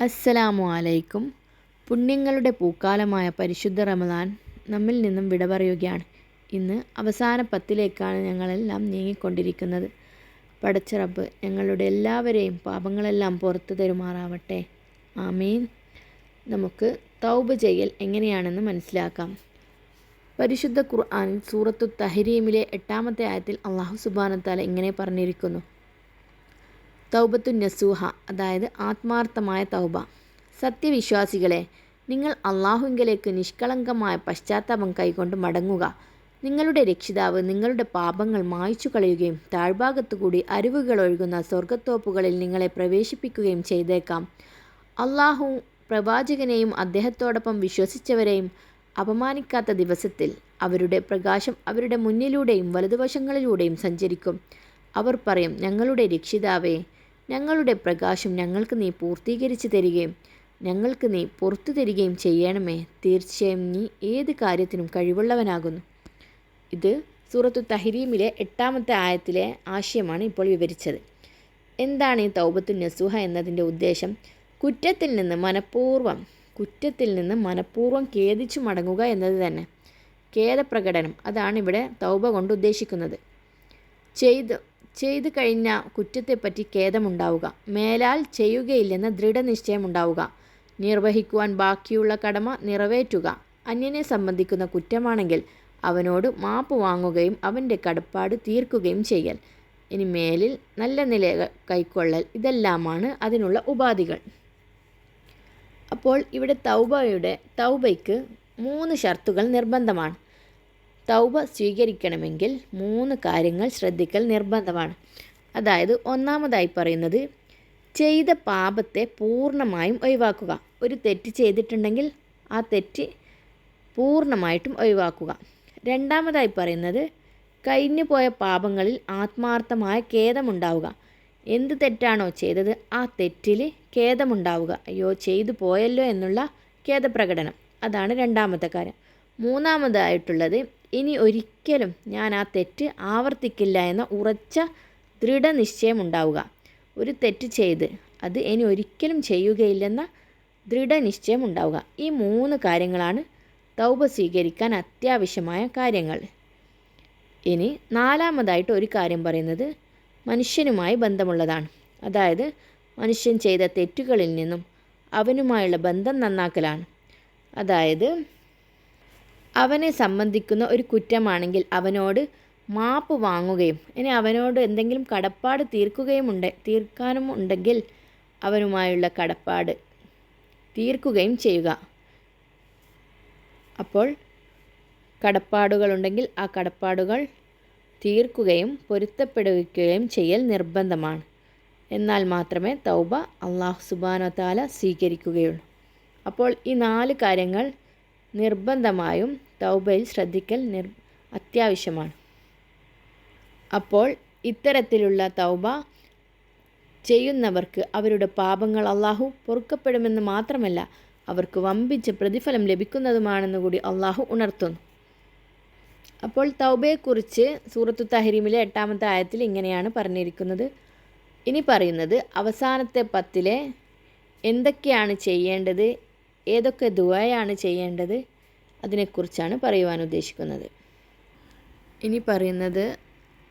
അസ്സലാമു അലൈക്കും പുണ്യങ്ങളുടെ പൂക്കാലമായ പരിശുദ്ധ റമദാൻ നമ്മിൽ നിന്നും വിട പറയുകയാണ്. ഇന്ന് അവസാന പത്തിലേക്കാണ് ഞങ്ങളെല്ലാം നീങ്ങിക്കൊണ്ടിരിക്കുന്നത്. പടച്ച റബ്ബ് ഞങ്ങളുടെ എല്ലാവരെയും പാപങ്ങളെല്ലാം പുറത്തു തരുമാറാവട്ടെ. ആമീൻ. നമുക്ക് തൗബ ചെയ്യൽ എങ്ങനെയാണെന്ന് മനസ്സിലാക്കാം. പരിശുദ്ധ ഖുർആൻ സൂറത്തു തഹരീമിലെ എട്ടാമത്തെ ആയത്തിൽ അള്ളാഹു സുബാനത്താല ഇങ്ങനെ പറഞ്ഞിരിക്കുന്നു. തൗബത്തു നസൂഹ അതായത് ആത്മാർത്ഥമായ തൗബ. സത്യവിശ്വാസികളെ നിങ്ങൾ അള്ളാഹുങ്കലേക്ക് നിഷ്കളങ്കമായ പശ്ചാത്താപം കൈകൊണ്ട് മടങ്ങുക. നിങ്ങളുടെ രക്ഷിതാവ് നിങ്ങളുടെ പാപങ്ങൾ മായ്ച്ചു കളയുകയും താഴ്ഭാഗത്തുകൂടി അരുവുകൾ ഒഴുകുന്ന സ്വർഗത്തോപ്പുകളിൽ നിങ്ങളെ പ്രവേശിപ്പിക്കുകയും ചെയ്തേക്കാം. അള്ളാഹു പ്രവാചകനെയും അദ്ദേഹത്തോടൊപ്പം വിശ്വസിച്ചവരെയും അപമാനിക്കാത്ത ദിവസത്തിൽ അവരുടെ പ്രകാശം അവരുടെ മുന്നിലൂടെയും വലതുവശങ്ങളിലൂടെയും സഞ്ചരിക്കും. അവർ പറയും ഞങ്ങളുടെ രക്ഷിതാവേ ഞങ്ങളുടെ പ്രകാശം ഞങ്ങൾക്ക് നീ പൂർത്തീകരിച്ചു തരികയും ഞങ്ങൾക്ക് നീ പുറത്തു തരികയും ചെയ്യണമേ. തീർച്ചയായും നീ ഏത് കാര്യത്തിനും കഴിവുള്ളവനാകുന്നു. ഇത് സൂറത്തു തഹരീമിലെ എട്ടാമത്തെ ആയത്തിലെ ആശയമാണ് ഇപ്പോൾ വിവരിച്ചത്. എന്താണ് ഈ തൗബത്തു നസൂഹ എന്നതിന്റെ ഉദ്ദേശം? കുറ്റത്തിൽ നിന്ന് മനഃപൂർവം കുറ്റത്തിൽ നിന്ന് മനഃപൂർവം ഖേദിച്ചു മടങ്ങുക എന്നത് തന്നെ. ഖേദപ്രകടനം അതാണ് ഇവിടെ തൗബ കൊണ്ട് ഉദ്ദേശിക്കുന്നത്. ചെയ്ത് ചെയ്തു കഴിഞ്ഞ കുറ്റത്തെപ്പറ്റി ഖേദമുണ്ടാവുക. മേലാൽ ചെയ്യുകയില്ലെന്ന ദൃഢനിശ്ചയമുണ്ടാവുക. നിർവഹിക്കുവാൻ ബാക്കിയുള്ള കടമ നിറവേറ്റുക. അന്യനെ സംബന്ധിക്കുന്ന കുറ്റമാണെങ്കിൽ അവനോട് മാപ്പ് വാങ്ങുകയും അവന്റെ കടപ്പാട് തീർക്കുകയും ചെയ്യൽ. ഇനി മേലിൽ നല്ല നില കൈക്കൊള്ളൽ ഇതെല്ലാമാണ് അതിനുള്ള ഉപാധികൾ. അപ്പോൾ ഇവിടെ തൗബയുടെ തൗബയ്ക്ക് മൂന്ന് ഷർത്തുകൾ നിർബന്ധമാണ്. തൗബ സ്വീകരിക്കണമെങ്കിൽ മൂന്ന് കാര്യങ്ങൾ ശ്രദ്ധിക്കൽ നിർബന്ധമാണ്. അതായത് ഒന്നാമതായി പറയുന്നത് ചെയ്ത പാപത്തെ പൂർണമായും ഒഴിവാക്കുക. ഒരു തെറ്റ് ചെയ്തിട്ടുണ്ടെങ്കിൽ ആ തെറ്റ് പൂർണമായിട്ടും ഒഴിവാക്കുക. രണ്ടാമതായി പറയുന്നത് കഴിഞ്ഞു പോയ പാപങ്ങളിൽ ആത്മാർത്ഥമായ ഖേദമുണ്ടാവുക. എന്ത് തെറ്റാണോ ചെയ്തത് ആ തെറ്റിൽ ഖേദമുണ്ടാവുക. അയ്യോ ചെയ്തു പോയല്ലോ എന്നുള്ള ഖേദപ്രകടനം. അതാണ് രണ്ടാമത്തെ കാര്യം. മൂന്നാമതായിട്ടുള്ളത് ഇനി ഒരിക്കലും ഞാൻ ആ തെറ്റ് ആവർത്തിക്കില്ല എന്ന ഉറച്ച ദൃഢനിശ്ചയം ഉണ്ടാവുക ഒരു തെറ്റ് ചെയ്ത് അത് ഇനി ഒരിക്കലും ചെയ്യുകയില്ലെന്ന ദൃഢനിശ്ചയം ഉണ്ടാവുക ഈ മൂന്ന് കാര്യങ്ങളാണ് തൗബ സ്വീകരിക്കാൻ അത്യാവശ്യമായ കാര്യങ്ങൾ. ഇനി നാലാമതായിട്ട് ഒരു കാര്യം പറയുന്നത് മനുഷ്യനുമായി ബന്ധമുള്ളതാണ്. അതായത് മനുഷ്യൻ ചെയ്ത തെറ്റുകളിൽ നിന്നും അവനുമായുള്ള ബന്ധം നന്നാക്കലാണ്. അതായത് അവനെ സംബന്ധിക്കുന്ന ഒരു കുറ്റമാണെങ്കിൽ അവനോട് മാപ്പ് വാങ്ങുകയും ഇനി അവനോട് എന്തെങ്കിലും കടപ്പാട് തീർക്കുകയും ഉണ്ട് തീർക്കാനും ഉണ്ടെങ്കിൽ അവനുമായുള്ള കടപ്പാട് തീർക്കുകയും ചെയ്യുക. അപ്പോൾ കടപ്പാടുകളുണ്ടെങ്കിൽ ആ കടപ്പാടുകൾ തീർക്കുകയും പൊരുത്തപ്പെടുകയും ചെയ്യൽ നിർബന്ധമാണ്. എന്നാൽ മാത്രമേ തൗബ അള്ളാഹു സുബാന താല സ്വീകരിക്കുകയുള്ളൂ. അപ്പോൾ ഈ നാല് കാര്യങ്ങൾ നിർബന്ധമായും തൗബയിൽ ശ്രദ്ധിക്കൽ നിർ അത്യാവശ്യമാണ്. അപ്പോൾ ഇത്തരത്തിലുള്ള തൗബ ചെയ്യുന്നവർക്ക് അവരുടെ പാപങ്ങൾ അള്ളാഹു പൊറുക്കപ്പെടുമെന്ന് മാത്രമല്ല അവർക്ക് വമ്പിച്ച പ്രതിഫലം ലഭിക്കുന്നതുമാണെന്ന് കൂടി അള്ളാഹു ഉണർത്തുന്നു. അപ്പോൾ തൗബയെക്കുറിച്ച് സൂറത്തു തഹരീമിലെ എട്ടാമത്തെ ആയത്തിൽ ഇങ്ങനെയാണ് പറഞ്ഞിരിക്കുന്നത്. ഇനി പറയുന്നത് അവസാനത്തെ പത്തിലെ എന്തൊക്കെയാണ് ചെയ്യേണ്ടത് ഏതൊക്കെ ദുവയാണ് ചെയ്യേണ്ടത് അതിനെക്കുറിച്ചാണ് പറയുവാൻ ഉദ്ദേശിക്കുന്നത് ഇനി പറയുന്നത്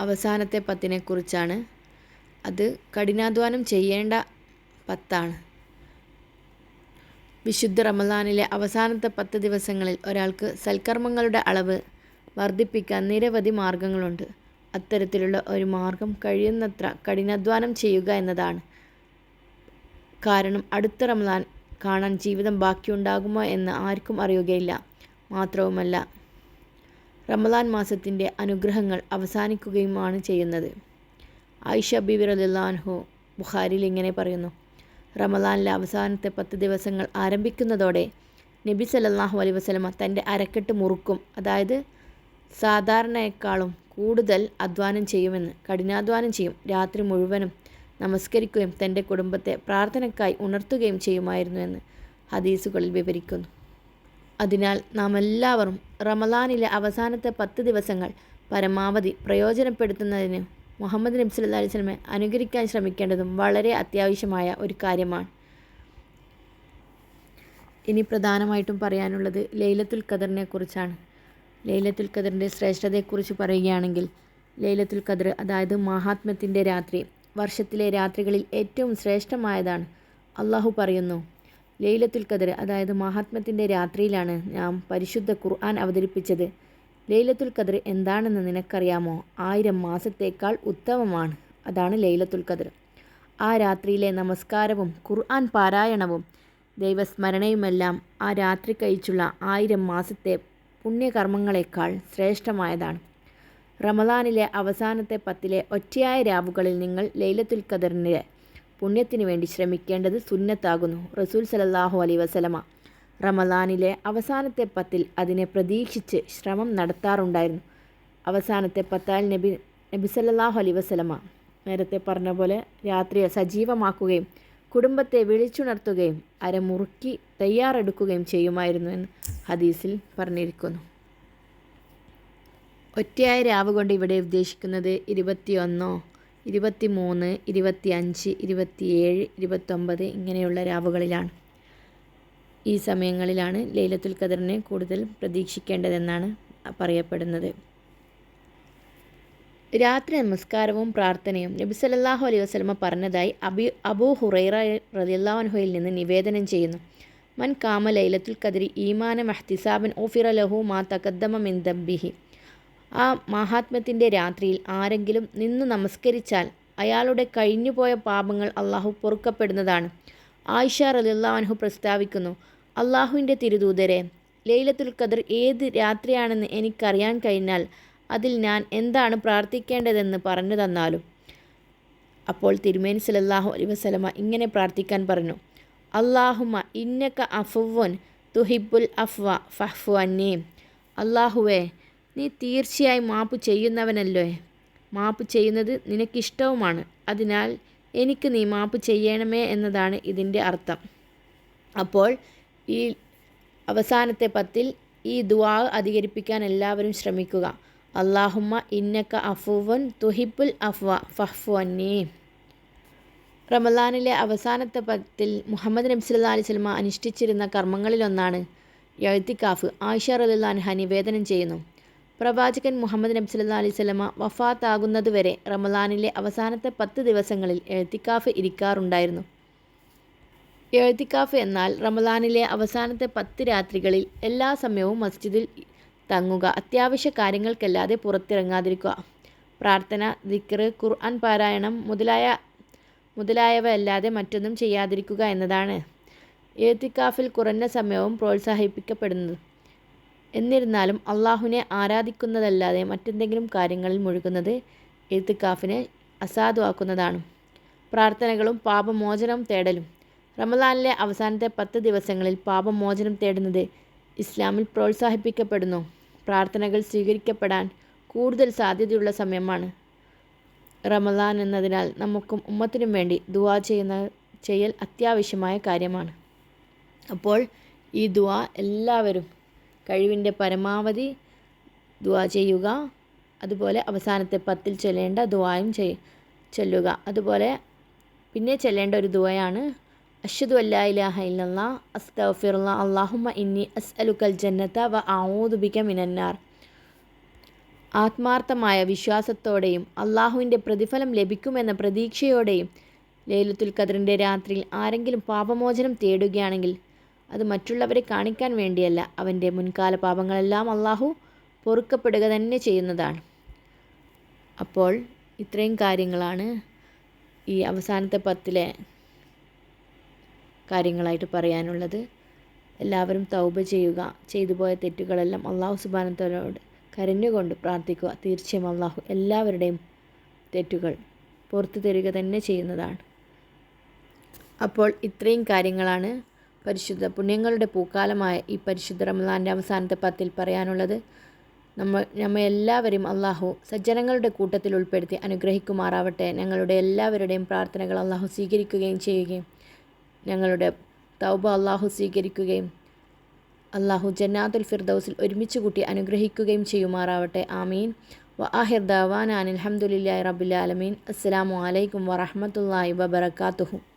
അവസാനത്തെ പത്തിനെക്കുറിച്ചാണ്. അത് കഠിനാധ്വാനം ചെയ്യേണ്ട പത്താണ്. വിശുദ്ധ റമദാനിലെ അവസാനത്തെ പത്ത് ദിവസങ്ങളിൽ ഒരാൾക്ക് സൽക്കർമ്മങ്ങളുടെ അളവ് വർദ്ധിപ്പിക്കാൻ നിരവധി മാർഗങ്ങളുണ്ട്. അത്തരത്തിലുള്ള ഒരു മാർഗം കഴിയുന്നത്ര കഠിനാധ്വാനം ചെയ്യുക എന്നതാണ്. കാരണം അടുത്ത റമദാൻ കാണാൻ ജീവിതം ബാക്കിയുണ്ടാകുമോ എന്ന് ആർക്കും അറിയുകയില്ല. മാത്രവുമല്ല റമദാൻ മാസത്തിന്റെ അനുഗ്രഹങ്ങൾ അവസാനിക്കുകയുമാണ് ചെയ്യുന്നത്. ആയിഷ ബിബി റലില്ലാൻഹു ബുഖാരിയിൽ ഇങ്ങനെ പറയുന്നു റമദാനിലെ അവസാനത്തെ പത്ത് ദിവസങ്ങൾ ആരംഭിക്കുന്നതോടെ നബി സല്ലല്ലാഹു അലൈ വസ്ലമ തന്റെ അരക്കെട്ട് മുറുക്കും. അതായത് സാധാരണയേക്കാളും കൂടുതൽ അധ്വാനം ചെയ്യുമെന്ന് കഠിനാധ്വാനം ചെയ്യും. രാത്രി മുഴുവനും നമസ്കരിക്കുകയും തന്റെ കുടുംബത്തെ പ്രാർത്ഥനയ്ക്കായി ഉണർത്തുകയും ചെയ്യുമായിരുന്നു എന്ന് ഹദീസുകളിൽ വിവരിക്കുന്നു. അതിനാൽ നാം എല്ലാവരും റമദാനിലെ അവസാനത്തെ പത്ത് ദിവസങ്ങൾ പരമാവധി പ്രയോജനപ്പെടുത്തുന്നതിന് മുഹമ്മദ് നബി സല്ലല്ലാഹു അലൈഹി സ്വലമെ അനുകരിക്കാൻ ശ്രമിക്കേണ്ടതും വളരെ അത്യാവശ്യമായ ഒരു കാര്യമാണ്. ഇനി പ്രധാനമായിട്ടും പറയാനുള്ളത് ലൈലത്തുൽ ഖദറിനെ കുറിച്ചാണ്. ലൈലത്തുൽ ഖദറിന്റെ ശ്രേഷ്ഠതയെക്കുറിച്ച് പറയുകയാണെങ്കിൽ ലൈലത്തുൽ ഖദർ അതായത് മഹാത്മ്യത്തിന്റെ രാത്രി വർഷത്തിലെ രാത്രികളിൽ ഏറ്റവും ശ്രേഷ്ഠമായതാണ്. അള്ളാഹു പറയുന്നു ലൈലത്തുൽ ഖദർ അതായത് മഹാത്മ്യത്തിന്റെ രാത്രിയിലാണ് നാം പരിശുദ്ധ ഖുർആൻ അവതരിപ്പിച്ചത്. ലൈലത്തുൽ ഖദർ എന്താണെന്ന് നിനക്കറിയാമോ? ആയിരം മാസത്തേക്കാൾ ഉത്തമമാണ്. അതാണ് ലൈലത്തുൽ ഖദർ ആ രാത്രിയിലെ നമസ്കാരവും ഖുർആൻ പാരായണവും ദൈവസ്മരണയുമെല്ലാം ആ രാത്രി കഴിച്ചുള്ള ആയിരം മാസത്തെ പുണ്യകർമ്മങ്ങളെക്കാൾ ശ്രേഷ്ഠമായതാണ്. റമദാനിലെ അവസാനത്തെ പത്തിലെ ഒറ്റയായ രാവുകളിൽ നിങ്ങൾ ലൈലത്തുൽ ഖദറിന്റെ പുണ്യത്തിനു വേണ്ടി ശ്രമിക്കേണ്ടത് സുന്നത്താകുന്നു. റസൂൽ സലല്ലാഹു അലൈ വസലമ റമദാനിലെ അവസാനത്തെ പത്തിൽ അതിനെ പ്രതീക്ഷിച്ച് ശ്രമം നടത്താറുണ്ടായിരുന്നു. അവസാനത്തെ പത്താൽ നബി നബി സല്ലാഹു അലൈ വസലമ നേരത്തെ പറഞ്ഞ പോലെ രാത്രിയെ സജീവമാക്കുകയും കുടുംബത്തെ വിളിച്ചുണർത്തുകയും അരമുറുക്കി തയ്യാറെടുക്കുകയും ചെയ്യുമായിരുന്നു എന്ന് ഹദീസിൽ പറഞ്ഞിരിക്കുന്നു. ഒറ്റയായ രാവ് കൊണ്ട് ഇവിടെ ഉദ്ദേശിക്കുന്നത് ഇരുപത്തിയൊന്നോ ഇരുപത്തി മൂന്ന് ഇരുപത്തി അഞ്ച് ഇരുപത്തിയേഴ് ഇരുപത്തൊമ്പത് ഇങ്ങനെയുള്ള രാവുകളിലാണ്. ഈ സമയങ്ങളിലാണ് ലൈലത്തുൽ ഖദറിനെ കൂടുതൽ പ്രതീക്ഷിക്കേണ്ടതെന്നാണ് പറയപ്പെടുന്നത്. രാത്രി നമസ്കാരവും പ്രാർത്ഥനയും നബി സല്ലല്ലാഹു അലൈഹി വസല്ലമ പറഞ്ഞതായി അബി അബൂ ഹുറൈറ റളിയല്ലാഹുൻഹുയിൽ നിന്ന് നിവേദനം ചെയ്യുന്നു. മൻ കാമ ലൈലത്തുൽ ഖദരി ഈമാന മഹ്തിസാബൻ ഓഫിറ ലഹു മാ തകദ്ദമ മിൻ ദബ്ബിഹി. ആ മഹാത്മ്യത്തിന്റെ രാത്രിയിൽ ആരെങ്കിലും നിന്ന് നമസ്കരിച്ചാൽ അയാളുടെ കഴിഞ്ഞുപോയ പാപങ്ങൾ അള്ളാഹു പൊറുക്കപ്പെടുന്നതാണ്. ആയിഷ റലിള്ളാഹു പ്രസ്താവിക്കുന്നു അള്ളാഹുവിന്റെ തിരുദൂതരെ ലൈലത്തുൽ ഖദർ ഏത് രാത്രിയാണെന്ന് എനിക്കറിയാൻ കഴിഞ്ഞാൽ അതിൽ ഞാൻ എന്താണ് പ്രാർത്ഥിക്കേണ്ടതെന്ന് പറഞ്ഞു തന്നാലും. അപ്പോൾ തിരുമേനി സലല്ലാഹു അലൈ വസ്ലമ ഇങ്ങനെ പ്രാർത്ഥിക്കാൻ പറഞ്ഞു അള്ളാഹുമ ഇന്നക്ക അഫുവൻ തുഹിബുൽ അഫ്വ ഫഹ്ഫു അന്നീം. അള്ളാഹുവേ നീ തീർച്ചയായും മാപ്പ് ചെയ്യുന്നവനല്ലോ. മാപ്പ് ചെയ്യുന്നത് നിനക്കിഷ്ടവുമാണ്. അതിനാൽ എനിക്ക് നീ മാപ്പ് ചെയ്യണമേ എന്നതാണ് ഇതിന്റെ അർത്ഥം. അപ്പോൾ ഈ അവസാനത്തെ പത്തിൽ ഈ ദുവാ അധികരിപ്പിക്കാൻ എല്ലാവരും ശ്രമിക്കുക. അള്ളാഹുമ്മ ഇന്നക്ക അഫുവൻ തുഹിബുൽ അഫ്വ ഫഹ്ഫു അന്നീ. റമലാനിലെ അവസാനത്തെ പത്തിൽ മുഹമ്മദ് നബി അലി സ്വലമ അനുഷ്ഠിച്ചിരുന്ന കർമ്മങ്ങളിലൊന്നാണ് എഴുത്തിക്കാഫ് ആയിഷ ഹ നിവേദനം ചെയ്യുന്നു. പ്രവാചകൻ മുഹമ്മദ് നബി സല്ലാ അലൈഹി വഫാത്താകുന്നതുവരെ റമലാനിലെ അവസാനത്തെ പത്ത് ദിവസങ്ങളിൽ എഴുത്തിക്കാഫ് ഇരിക്കാറുണ്ടായിരുന്നു. എഴുത്തിക്കാഫ് എന്നാൽ റമലാനിലെ അവസാനത്തെ പത്ത് രാത്രികളിൽ എല്ലാ സമയവും മസ്ജിദിൽ തങ്ങുക അത്യാവശ്യ കാര്യങ്ങൾക്കല്ലാതെ പുറത്തിറങ്ങാതിരിക്കുക. പ്രാർത്ഥന ദിക്റ് ഖുർആൻ പാരായണം മുതലായ മുതലായവ അല്ലാതെ മറ്റൊന്നും ചെയ്യാതിരിക്കുക എന്നതാണ് എഴുത്തിക്കാഫിൽ കുറഞ്ഞ സമയവും പ്രോത്സാഹിപ്പിക്കപ്പെടുന്നത്. എന്നിരുന്നാലും അള്ളാഹുവിനെ ആരാധിക്കുന്നതല്ലാതെ മറ്റെന്തെങ്കിലും കാര്യങ്ങളിൽ മുഴുകുന്നത് എഴുത്തിക്കാഫിനെ അസാധുവാക്കുന്നതാണ്. പ്രാർത്ഥനകളും പാപമോചനം തേടലും. റമദാനിലെ അവസാനത്തെ പത്ത് ദിവസങ്ങളിൽ പാപമോചനം തേടുന്നത് ഇസ്ലാമിൽ പ്രോത്സാഹിപ്പിക്കപ്പെടുന്നു. പ്രാർത്ഥനകൾ സ്വീകരിക്കപ്പെടാൻ കൂടുതൽ സാധ്യതയുള്ള സമയമാണ്. റമദാൻ എന്നതിനാൽ നമുക്കും ഉമ്മത്തിനും വേണ്ടി ദുവാ ചെയ്യുന്ന ചെയ്യൽ അത്യാവശ്യമായ കാര്യമാണ്. അപ്പോൾ ഈ ദുവാ എല്ലാവരും കഴിവിന്റെ പരമാവധി ദുവാ ചെയ്യുക. അതുപോലെ അവസാനത്തെ പത്തിൽ ചൊല്ലേണ്ട ദുവായും ചെയ് ചൊല്ലുക. അതുപോലെ പിന്നെ ചൊല്ലേണ്ട ഒരു ദുവയാണ് അഷ്ഹദു അല്ലാ ഇലാഹ ഇല്ലല്ലാ ഇന്നി അല്ലാഹുമ്മ ഇന്നി അസ്അലുക്കൽ ജന്നത വ അഊദു ബിക മിനന്നാർ. ആത്മാർത്ഥമായ വിശ്വാസത്തോടെയും അള്ളാഹുവിന്റെ പ്രതിഫലം ലഭിക്കുമെന്ന പ്രതീക്ഷയോടെയും ലൈലത്തുൽ ഖദറിന്റെ രാത്രിയിൽ ആരെങ്കിലും പാപമോചനം തേടുകയാണെങ്കിൽ അത് മറ്റുള്ളവരെ കാണിക്കാൻ വേണ്ടിയല്ല. അവന്റെ മുൻകാല പാപങ്ങളെല്ലാം അള്ളാഹു പൊറുക്കപ്പെടുക തന്നെ ചെയ്യുന്നതാണ്. അപ്പോൾ ഇത്രയും കാര്യങ്ങളാണ് ഈ അവസാനത്തെ പത്തിലെ കാര്യങ്ങളായിട്ട് പറയാനുള്ളത്. എല്ലാവരും തൗബ ചെയ്യുക ചെയ്തു പോയ തെറ്റുകളെല്ലാം അള്ളാഹു സുബാനത്തോട് കരഞ്ഞുകൊണ്ട് പ്രാർത്ഥിക്കുക. തീർച്ചയായും അള്ളാഹു എല്ലാവരുടെയും തെറ്റുകൾ പുറത്തു തരിക തന്നെ ചെയ്യുന്നതാണ്. അപ്പോൾ ഇത്രയും കാര്യങ്ങളാണ് പരിശുദ്ധ പുണ്യങ്ങളുടെ പൂക്കാലമായ ഈ പരിശുദ്ധ റമദാന്റെ അവസാനത്തെ പത്തിൽ പറയാനുള്ളത് നമ്മൾ നമ്മൾ എല്ലാവരെയും അള്ളാഹു സജ്ജനങ്ങളുടെ കൂട്ടത്തിൽ ഉൾപ്പെടുത്തി അനുഗ്രഹിക്കുമാറാവട്ടെ. ഞങ്ങളുടെ എല്ലാവരുടെയും പ്രാർത്ഥനകൾ അള്ളാഹു സ്വീകരിക്കുകയും ചെയ്യുകയും ഞങ്ങളുടെ തൗബ അള്ളാഹു സ്വീകരിക്കുകയും അള്ളാഹു ജന്നാത്തുൽ ഫിർദൌസിൽ ഒരുമിച്ച് കൂട്ടി അനുഗ്രഹിക്കുകയും ചെയ്യുമാറാവട്ടെ. ആമീൻ. വ ആഹിർ ദവാൻ അനിൽഹമുല്ലാ റബുലാലമീൻ അസ്സാം വലൈക്കും വറഹമത്തല്ലാ വബർക്കാത്തുഹു